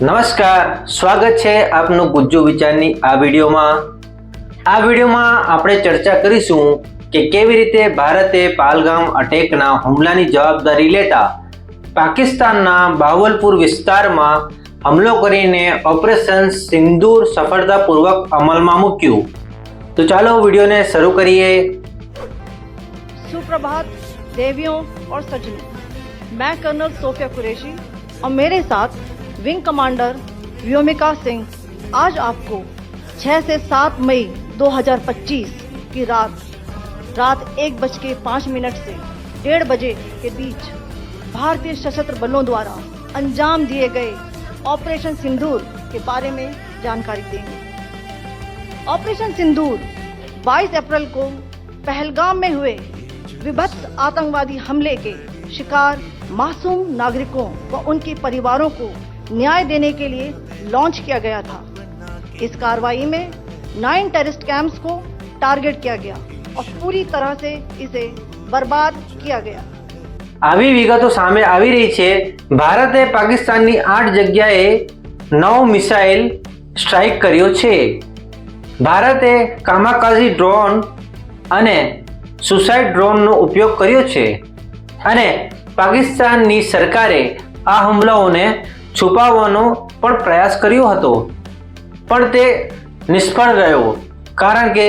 નમસ્કાર સ્વાગત છે આપનું ગુજ્જુ વિચારની આ વિડીયોમાં આ વિડીયોમાં આપણે ચર્ચા કરીશું કે કેવી રીતે ભારતે પાલગામ અટેકના હુમલાની જવાબદારી લેતા પાકિસ્તાનના બાવલપુર વિસ્તારમાં હુમલો કરીને ઓપરેશન સિંદૂર સફળતાપૂર્વક અમલમાં મૂક્યું તો ચાલો વિડીયોને શરૂ કરીએ सुप्रभात देवियों और सज्जनों मैं कर्नल सोफिया कुरैशी और मेरे साथ विंग कमांडर व्योमिका सिंह, आज आपको 6 से 7 मई 2025 की रात रात एक बज के पाँच मिनट से डेढ़ बजे के बीच भारतीय सशस्त्र बलों द्वारा अंजाम दिए गए ऑपरेशन सिंदूर के बारे में जानकारी देंगे। ऑपरेशन सिंदूर 22 अप्रैल को पहलगाम में हुए विभत्स आतंकवादी हमले के शिकार मासूम नागरिकों व उनके परिवारों को न्याय देने के लिए लॉन्च किया गया था इस कार्रवाई में नाइन टेररिस्ट कैंप्स को टारगेट किया गया और पूरी तरह से इसे बर्बाद किया गया આવી વિગતો સામે આવી રહી છે ભારતે પાકિસ્તાનની આઠ જગ્યાએ નવ મિસાઇલ સ્ટ્રાઇક કર્યો છે ભારતે કામાકાઝી ડ્રોન અને સુસાઇડ ડ્રોનનો ઉપયોગ કર્યો છે અને પાકિસ્તાનની સરકારે આ હુમલાઓને છુપાવવાનો પણ પ્રયાસ કર્યો હતો. પણ તે નિષ્ફળ ગયો. કારણ કે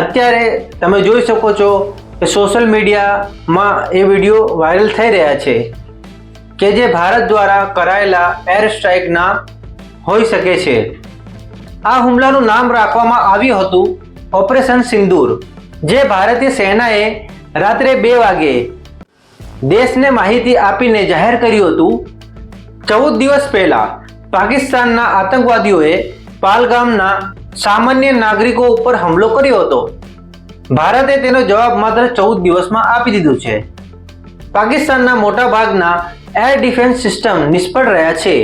અત્યારે તમે જોઈ શકો છો કે સોશિયલ મીડિયામાં એ વીડિયો વાયરલ થઈ રહ્યા છે, કે જે ભારત દ્વારા કરાયેલા એર સ્ટ્રાઇકના હોઈ શકે છે. આ હુમલાનું નામ રાખવામાં આવ્યું હતું ઓપરેશન સિંદૂર, જે ભારતીય સેનાએ રાત્રે બે વાગે દેશને માહિતી આપીને જાહેર કર્યું હતું ચૌદ દિવસ પહેલા પાકિસ્તાનના આતંકવાદીઓએ પાલગામના સામાન્ય નાગરિકો ઉપર હુમલો કર્યો હતો. ભારતે તેનો જવાબ માત્ર ચૌદ દિવસમાં આપી દીધો છે. પાકિસ્તાનના મોટા ભાગના એર ડિફેન્સ સિસ્ટમ નિષ્ફળ રહ્યા છે.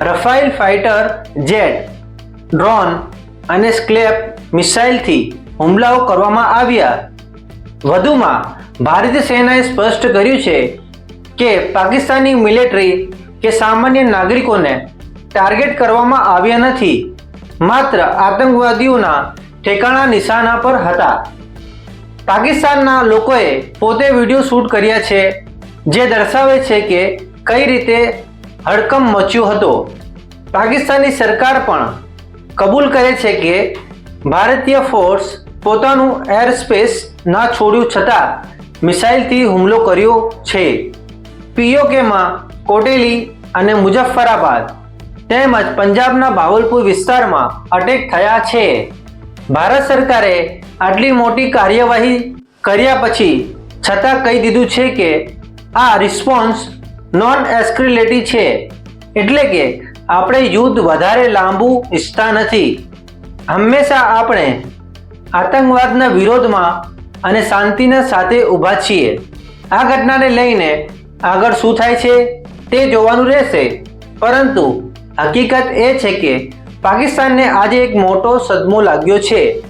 રફાઇલ ફાઇટર જેટ, ડ્રોન અને સ્ક્લેપ મિસાઇલથી હુમલાઓ કરવામાં આવ્યા. વધુમાં, ભારતીય સેનાએ સ્પષ્ટ કર્યું છે કે પાકિસ્તાની મિલિટરી કે સામાન્ય નાગરિકોને ટાર્ગેટ કરવામાં આવ્યા નથી. માત્ર આતંકવાદીઓના ઠેકાણા નિશાના પર હતા. પાકિસ્તાનના લોકોએ પોતે વીડિયો શૂટ કર્યા છે, જે દર્શાવે છે કે કઈ રીતે હડકંપ મચ્યો હતો. પાકિસ્તાની સરકાર પણ કબૂલ કરે છે કે ભારતીય ફોર્સ પોતાનું એર સ્પેસ ના છોડ્યું છતાં મિસાઇલથી હુમલો કર્યો છે. પીઓકેમાં કોટેલી અને મુઝફ્ફરાબાદ તેમજ પંજાબના બાવલપુર વિસ્તારમાં અટેક થયા છે. ભારત સરકારે આટલી મોટી કાર્યવાહી કર્યા પછી છતાં કહી દીધું છે કે આ રિસ્પોન્સ નોન એસ્ક્રિલેટી છે. એટલે કે આપણે યુદ્ધ વધારે લાંબુ ઈચ્છતા નથી. હંમેશા આપણે આતંકવાદના વિરોધમાં અને શાંતિના સાથે ઊભા છીએ. આ ઘટનાને લઈને આગળ શું થાય છે? તે જોવાનું રહેશે. પરંતુ હકીકત એ છે કે પાકિસ્તાનને આજે એક મોટો સદમો લાગ્યો છે.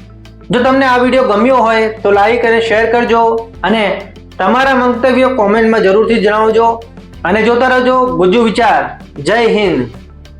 જો તમને આ વીડિયો ગમ્યો હોય તો લાઈક અને શેર કરજો અને તમારા મંતવ્યો કોમેન્ટમાં જરૂરથી જણાવજો. અને જોતા રહેજો ગુજુ વિચાર. જય હિન્દ.